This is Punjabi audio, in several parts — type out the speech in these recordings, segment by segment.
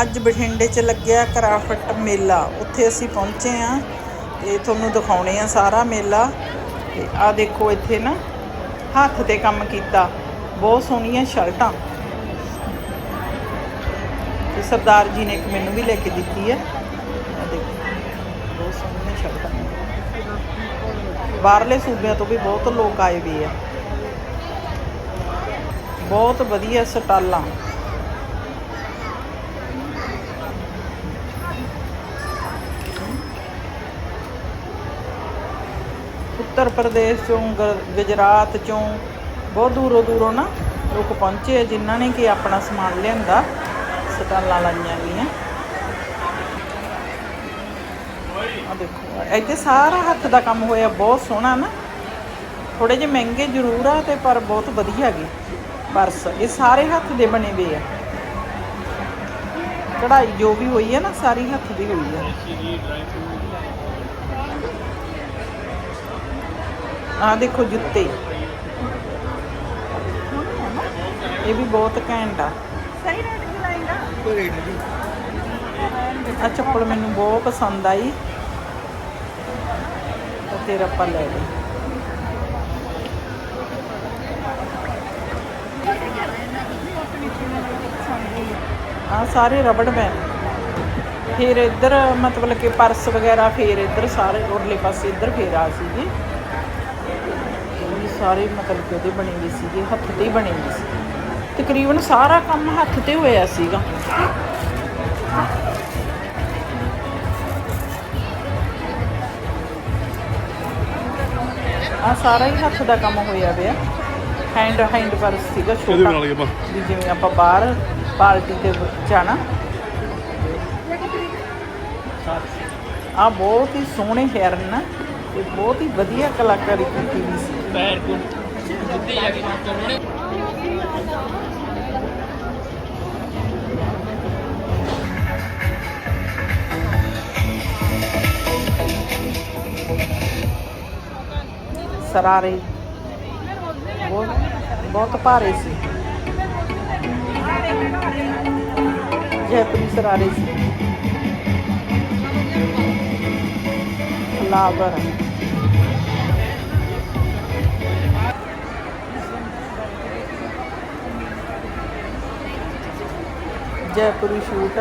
ਅੱਜ ਬਠਿੰਡੇ 'ਚ ਲੱਗਿਆ ਕਰਾਫਟ ਮੇਲਾ। ਉੱਥੇ ਅਸੀਂ ਪਹੁੰਚੇ ਆ ਤੇ ਤੁਹਾਨੂੰ ਦਿਖਾਉਣੇ ਆ ਸਾਰਾ ਮੇਲਾ। ਤੇ ਆ ਦੇਖੋ ਇੱਥੇ ਨਾ ਹੱਥ ਤੇ ਕੰਮ ਕੀਤਾ। ਬਹੁਤ ਸੋਹਣੀਆਂ ਸ਼ਰਟਾਂ। ਤੇ ਸਰਦਾਰ ਜੀ ਨੇ ਇੱਕ ਮੈਨੂੰ ਵੀ ਲੈ ਕੇ ਦਿੱਤੀ ਹੈ। ਆ ਦੇਖੋ, ਬਹੁਤ ਸੋਹਣੀਆਂ ਸ਼ਰਟਾਂ ਬਾਹਰਲੇ ਸੂਬਿਆਂ ਤੋਂ ਵੀ ਬਹੁਤ ਲੋਕ ਆਏ ਵੀ ਆ। ਬਹੁਤ ਵਧੀਆ ਸਟਾਲਾਂ। ਉੱਤਰ ਪ੍ਰਦੇਸ਼ ਚੋਂ ਗੁਜਰਾਤ ਚੋਂ ਬਹੁਤ ਦੂਰੋਂ ਦੂਰੋਂ ਨਾ ਲੋਕ ਪਹੁੰਚੇ ਆ, ਜਿਨ੍ਹਾਂ ਨੇ ਕਿ ਆਪਣਾ ਸਮਾਨ ਲਿਆਂਦਾ। ਸਟਾਲਾਂ ਲਾਈਆਂ ਗਈਆਂ। ਆ ਦੇਖੋ, ਇੱਥੇ ਸਾਰਾ ਹੱਥ ਦਾ ਕੰਮ ਹੋਇਆ, ਬਹੁਤ ਸੋਹਣਾ ਨਾ। ਥੋੜੇ ਜਿਹੇ ਮਹਿੰਗੇ ਜ਼ਰੂਰ ਆ ਤੇ ਪਰ ਬਹੁਤ ਵਧੀਆ ਗਏ ਪਰਸ ਇਹ ਸਾਰੇ ਹੱਥ ਦੇ ਬਣੇ ਵੇ ਆ। ਕਢਾਈ ਜੋ ਵੀ ਹੋਈ ਹੈ ਨਾ, ਸਾਰੀ ਹੱਥ ਦੀ ਹੋਈ ਹੈ ਆ ਦੇਖੋ ਜੁੱਤੇ। ਇਹ ਵੀ ਬਹੁਤ ਘੈਂਟ ਆ। ਸਹੀ ਰੇਟ ਦੀ ਲਾਏਗਾ ਕੋਈ ਰੇਟ ਨਹੀਂ। ਆ ਚੱਪਲ ਮੈਨੂੰ ਬਹੁਤ ਪਸੰਦ ਆਈ। ਤਾਂ ਫਿਰ ਆਪਾਂ ਲੈ ਲਈ ਆ ਸਾਰੇ ਰਬੜ ਬੈਂਡ ਫਿਰ ਇੱਧਰ ਮਤਲਬ ਕਿ ਪਰਸ ਵਗੈਰਾ ਫਿਰ ਇੱਧਰ ਸਾਰੇ ਉਰਲੇ ਪਾਸੇ ਇੱਧਰ ਫੇਰ ਆ ਸੀਗੇ। ਇਹ ਸਾਰੇ ਮਤਲਬ ਕਿ ਉਹਦੇ ਬਣੇ ਹੋਏ ਸੀਗੇ ਹੱਥ ਤੇ ਹੀ ਬਣੇ ਹੋਏ ਸੀ। ਤਕਰੀਬਨ ਸਾਰਾ ਕੰਮ ਹੱਥ ਤੇ ਹੋਇਆ ਸੀਗਾ। ਆ ਸਾਰਾ ਹੀ ਹੱਥ ਦਾ ਕੰਮ ਹੋਇਆ ਪਿਆ। ਹੈਂਡ ਹੈਂਡ ਪਰਸ ਸੀਗਾ ਇਹਦੇ ਛੋਟਾ ਨਾਲ ਹੀ ਆਪਾਂ ਵੀ ਜਿਵੇਂ ਆਪਾਂ ਬਾਹਰ ਪਾਰਟੀ ਤੇ ਜਾਣਾ। ਆ ਬਹੁਤ ਹੀ ਸੋਹਣੇ ਹੈਰਨ ਤੇ ਬਹੁਤ ਹੀ ਵਧੀਆ ਕਲਾਕਾਰੀ ਕੀਤੀ ਵੀ ਸੀ। ਪੈਰ ਕੋ ਜਿੱਤੇ ਜਾ ਕੇ ਚੋਣੇ ਸਰਾਰੇ ਬਹੁਤ ਬਹੁਤ ਭਾਰੇ ਸੀ ਜੈਪੁਰੀ ਸਰਾਰੇ ਸੀ ਫਲਾਵਰ ਜੈਪੁਰੀ ਸ਼ੂਟ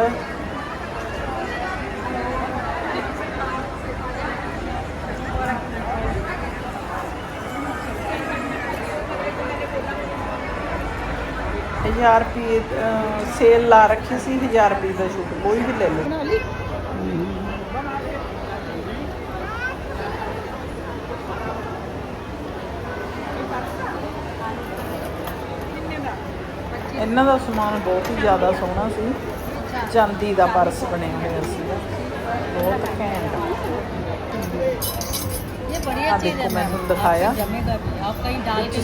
ਹਜ਼ਾਰ ਰੁਪਏ ਸੇਲ ਲਾ ਰੱਖੀ ਸੀ 1000 ਰੁਪਏ ਦਾ ਸ਼ੂਟ ਕੋਈ ਵੀ ਲੈ ਲਓ। ਇਹਨਾਂ ਦਾ ਸਮਾਨ ਬਹੁਤ ਹੀ ਜ਼ਿਆਦਾ ਸੋਹਣਾ ਸੀ। ਚਾਂਦੀ ਦਾ ਪਰਸ ਬਣਿਆ ਹੋਇਆ ਸੀ। ਬਹੁਤ ਘੈਂਟ। ਇਹ ਬੜੀਆ ਚੀਜ਼ ਹੈ ਦਿਖਾਇਆ।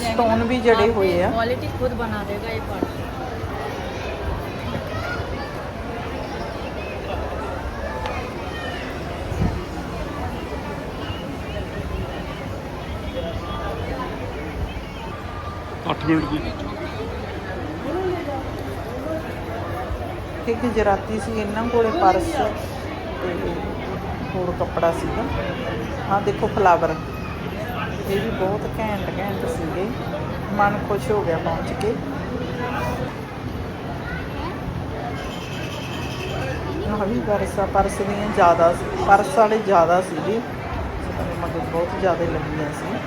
ਸਟੋਨ ਵੀ ਜੜੇ ਹੋਏ ਆ। ਕੁਆਲਿਟੀ ਖੁਦ ਬਣਾ ਦੇਗਾ ਇਹ ਪਾਣੀ ਮਿੰਟ ਦੀ ਕਿ ਗੁਜਰਾਤੀ ਸੀ, ਇਹਨਾਂ ਕੋਲੇ ਪਰਸ ਤੇ ਹੋਰ ਕੱਪੜਾ ਸੀਗਾ। ਆਹ ਦੇਖੋ ਫਲਾਵਰ ਇਹ ਵੀ ਬਹੁਤ ਘੈਂਟ ਘੈਂਟ ਸੀਗੇ। ਮਨ ਖੁਸ਼ ਹੋ ਗਿਆ ਪਹੁੰਚ ਕੇ। ਆਹ ਵੀ ਪਰਸ ਆ ਪਰਸ ਦੀਆਂ ਜ਼ਿਆਦਾ ਪਰਸ ਵਾਲੇ ਜ਼ਿਆਦਾ ਸੀਗੇ। ਮਗਰ ਬਹੁਤ ਜ਼ਿਆਦਾ ਲੱਗੀਆਂ ਸੀ।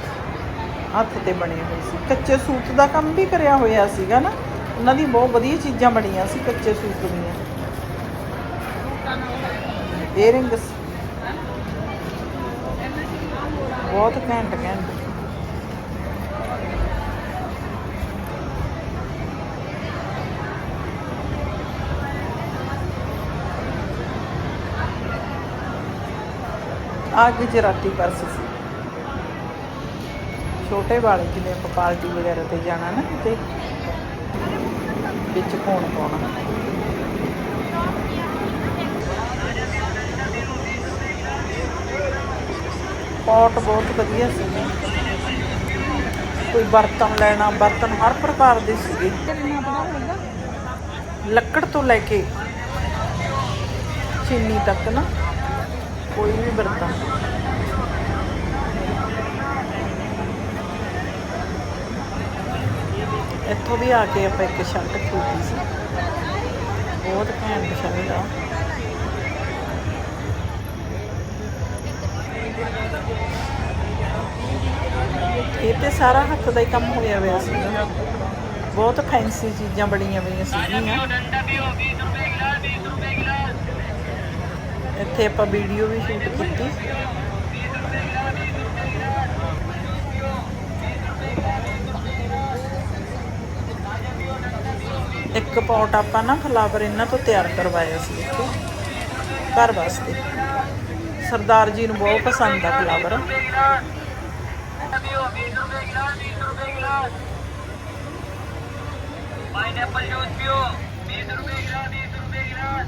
ਹੱਥ ਤੇ ਬਣੇ ਹੋਏ ਸੀ। ਕੱਚੇ ਸੂਤ ਦਾ ਕੰਮ ਵੀ ਕਰਿਆ ਹੋਇਆ ਸੀਗਾ ਨਾ। ਉਹਨਾਂ ਦੀ ਬਹੁਤ ਵਧੀਆ ਚੀਜ਼ਾਂ ਬਣੀਆਂ ਸੀ, ਕੱਚੇ ਸੂਤ ਦੀਆਂ। ਏਅਰਿੰਗਸ ਬਹੁਤ ਘੈਂਟ ਘੈਂਟ। ਆ ਗੁਜਰਾਤੀ ਪਰਸ ਸੀ। ਛੋਟੇ ਵਾਲੇ ਜਿਵੇਂ ਆਪਾਂ ਪਾਰਟੀ ਵਗੈਰਾ ਤੇ ਜਾਣਾ ਨਾ ਕਿਤੇ। ਵਿੱਚ ਪਾਉਣ ਪਾਉਣਾ। ਪੌਟ ਬਹੁਤ ਵਧੀਆ ਸੀ। ਕੋਈ ਬਰਤਨ ਲੈਣਾ, ਬਰਤਨ ਹਰ ਪ੍ਰਕਾਰ ਦੇ ਸੀਗੇ। ਲੱਕੜ ਤੋਂ ਲੈ ਕੇ ਚੀਨੀ ਤੱਕ ਨਾ, ਕੋਈ ਵੀ ਬਰਤਨ। ਇੱਥੋਂ ਵੀ ਆ ਕੇ ਆਪਾਂ ਇੱਕ ਸ਼ਰਟ ਖਰੀਦੀ ਸੀ। ਬਹੁਤ ਘੈਂਟ ਸ਼ਰਟ ਆ। ਇਹ ਤੇ ਸਾਰਾ ਹੱਥ ਦਾ ਹੀ ਕੰਮ ਹੋਇਆ ਹੋਇਆ ਸੀ। ਬਹੁਤ ਫੈਂਸੀ ਚੀਜ਼ਾਂ ਬੜੀਆਂ ਹੋਈਆਂ ਸੀਗੀਆਂ। ਇੱਥੇ ਆਪਾਂ ਵੀਡੀਓ ਵੀ ਸ਼ੂਟ ਕੀਤੀ। ਇੱਕ ਪੌਟ ਆਪਾਂ ਨਾ ਫਲਾਵਰ ਇਹਨਾਂ ਤੋਂ ਤਿਆਰ ਕਰਵਾਇਆ ਸੀ ਇੱਥੇ ਘਰ ਵਾਸਤੇ ਸਰਦਾਰ ਜੀ ਨੂੰ ਬਹੁਤ ਪਸੰਦ ਆ ਫਲਾਵਰ पाइनएप्पल जूस पियो बीस रुपए गिलास बीस रुपए गिलास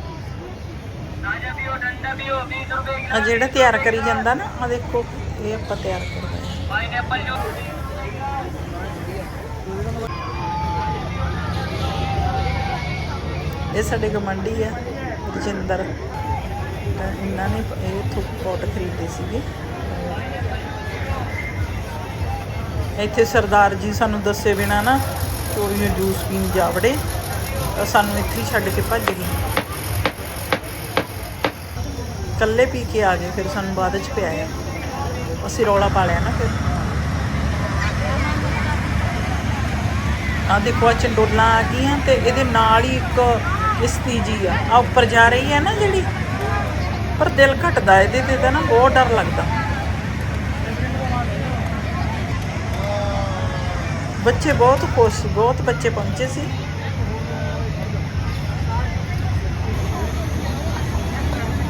ताजा पियो ठंडा पियो बीस रुपए ਆ ਜਿਹੜਾ ਤਿਆਰ ਕਰੀ ਜਾਂਦਾ ਨਾ ਆ ਦੇਖੋ ਇਹ ਆਪਾਂ ਤਿਆਰ ਕਰਵਾਇਆ पाइनएप्पल जूस ਇਹ ਸਾਡੇ ਗਮੰਡੀ ਆ, ਰਜਿੰਦਰ। ਤਾਂ ਇਹਨਾਂ ਨੇ ਇਹ ਥੁੱਕ ਖਰੀਦੇ ਸੀਗੇ। ਇੱਥੇ ਸਰਦਾਰ ਜੀ ਸਾਨੂੰ ਦੱਸੇ ਬਿਨਾ ਨਾ ਚੋਰੀਆਂ ਜੂਸ ਪੀਣ ਜਾ ਵੜੇ ਤਾਂ ਸਾਨੂੰ ਇੱਥੇ ਹੀ ਛੱਡ ਕੇ ਭੱਜ ਗਏ। ਇਕੱਲੇ ਪੀ ਕੇ ਆ ਗਏ, ਫਿਰ ਸਾਨੂੰ ਬਾਅਦ ਚ ਪਿਆਇਆ ਅਸੀਂ ਰੌਲਾ ਪਾ ਲਿਆ ਨਾ ਫਿਰ। ਆ ਦੇਖੋ ਆ ਚੰਡੋਲਾਂ ਆ ਗਈਆਂ ਤੇ ਇਹਦੇ ਨਾਲ ਹੀ ਇੱਕ ਕਿਸ਼ਤੀ ਜੀ ਆ। ਆ ਉੱਪਰ ਜਾ ਰਹੀ ਹੈ ਨਾ ਜਿਹੜੀ? ਪਰ ਦਿਲ ਘਟਦਾ ਇਹਦੇ ਤੇ ਤਾਂ ਨਾ, ਬਹੁਤ ਡਰ ਲੱਗਦਾ। ਬੱਚੇ ਬਹੁਤ ਖੁਸ਼ ਸੀ ਬਹੁਤ ਬੱਚੇ ਪਹੁੰਚੇ ਸੀ।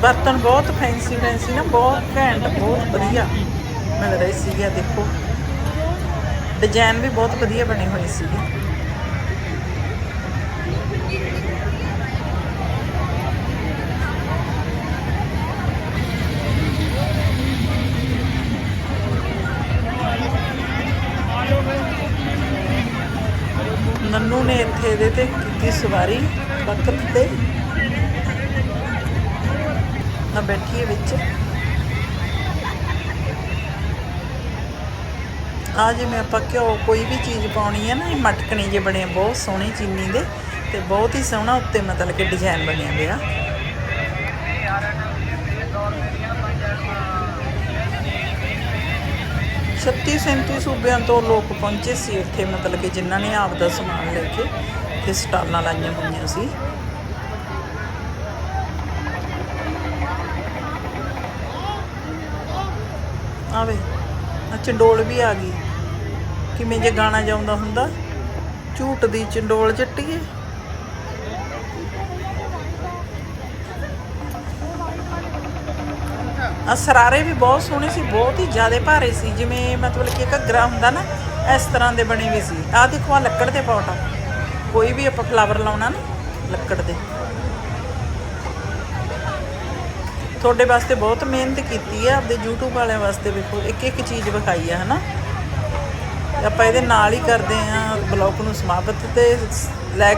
ਬਰਤਨ ਬਹੁਤ ਫੈਂਸੀ ਫੈਂਸੀ ਨਾ, ਬਹੁਤ ਘੈਂਟ, ਬਹੁਤ ਵਧੀਆ ਮਿਲ ਰਹੇ ਸੀਗੇ ਦੇਖੋ। ਡਿਜ਼ਾਈਨ ਵੀ ਬਹੁਤ ਵਧੀਆ ਬਣੇ ਹੋਏ ਸੀਗੇ। ਇਹਦੇ ਤੇ ਕੀਤੀ ਸਵਾਰੀ ਵਕਤ ਤੇ। ਨਾ ਬੈਠੀਏ ਵਿੱਚ। ਆ ਜਿਵੇਂ ਆਪਾਂ ਘਿਓ ਕੋਈ ਵੀ ਚੀਜ਼ ਪਾਉਣੀ ਹੈ ਨਾ, ਇਹ ਮਟਕਣੇ ਜੇ ਬਣੇ ਬਹੁਤ ਸੋਹਣੇ ਚੀਨੀ ਦੇ ਤੇ ਬਹੁਤ ਹੀ ਸੋਹਣਾ ਉੱਤੇ ਮਤਲਬ ਕਿ ਡਿਜ਼ਾਈਨ ਬਣਿਆ ਹੋਇਆ ਛੱਤੀ 37 ਸੂਬਿਆਂ ਤੋਂ ਲੋਕ ਪਹੁੰਚੇ ਸੀ ਇੱਥੇ, ਮਤਲਬ ਕਿ ਜਿਨ੍ਹਾਂ ਨੇ ਆਪ ਦਾ ਸਮਾਨ ਲੈ ਕੇ ਤੇ ਸਟਾਲਾਂ ਲਾਈਆਂ ਹੋਈਆਂ ਸੀ। ਆਵੇ ਆ ਚੰਡੋਲ ਵੀ ਆ ਗਈ। ਕਿਵੇਂ ਜੇ ਗਾਣਾ ਜਾਉਂਦਾ ਹੁੰਦਾ ਝੂਟ ਦੀ ਚੰਡੋਲ ਚੱਟੀਏ ਆ ਸਰਾਰੇ ਵੀ ਬਹੁਤ ਸੋਹਣੇ ਸੀ, ਬਹੁਤ ਹੀ ਜ਼ਿਆਦਾ ਭਾਰੇ ਸੀ, ਜਿਵੇਂ ਮਤਲਬ ਕਿ ਘੱਗਰਾ ਹੁੰਦਾ ਨਾ, ਇਸ ਤਰ੍ਹਾਂ ਦੇ ਬਣੇ ਵੀ ਸੀ। ਆ ਦੇਖੋ ਆ ਲੱਕੜ ਦੇ ਪੌਟ ਆ। ਕੋਈ ਵੀ ਆਪਾਂ ਫਲਾਵਰ ਲਾਉਣਾ ਨਾ, ਲੱਕੜ ਦੇ। ਤੁਹਾਡੇ ਵਾਸਤੇ ਬਹੁਤ ਮਿਹਨਤ ਕੀਤੀ ਆ, ਆਪਦੇ YouTube ਵਾਲਿਆਂ ਵਾਸਤੇ ਵੇਖੋ ਇੱਕ ਇੱਕ ਚੀਜ਼ ਵਿਖਾਈ ਹੈ ਹਨਾ। ਆਪਾਂ ਇਹਦੇ ਨਾਲ ਹੀ ਕਰਦੇ ਆਂ, ਬਲੌਗ ਨੂੰ ਸਮਾਪਤ ਤੇ ਲੈ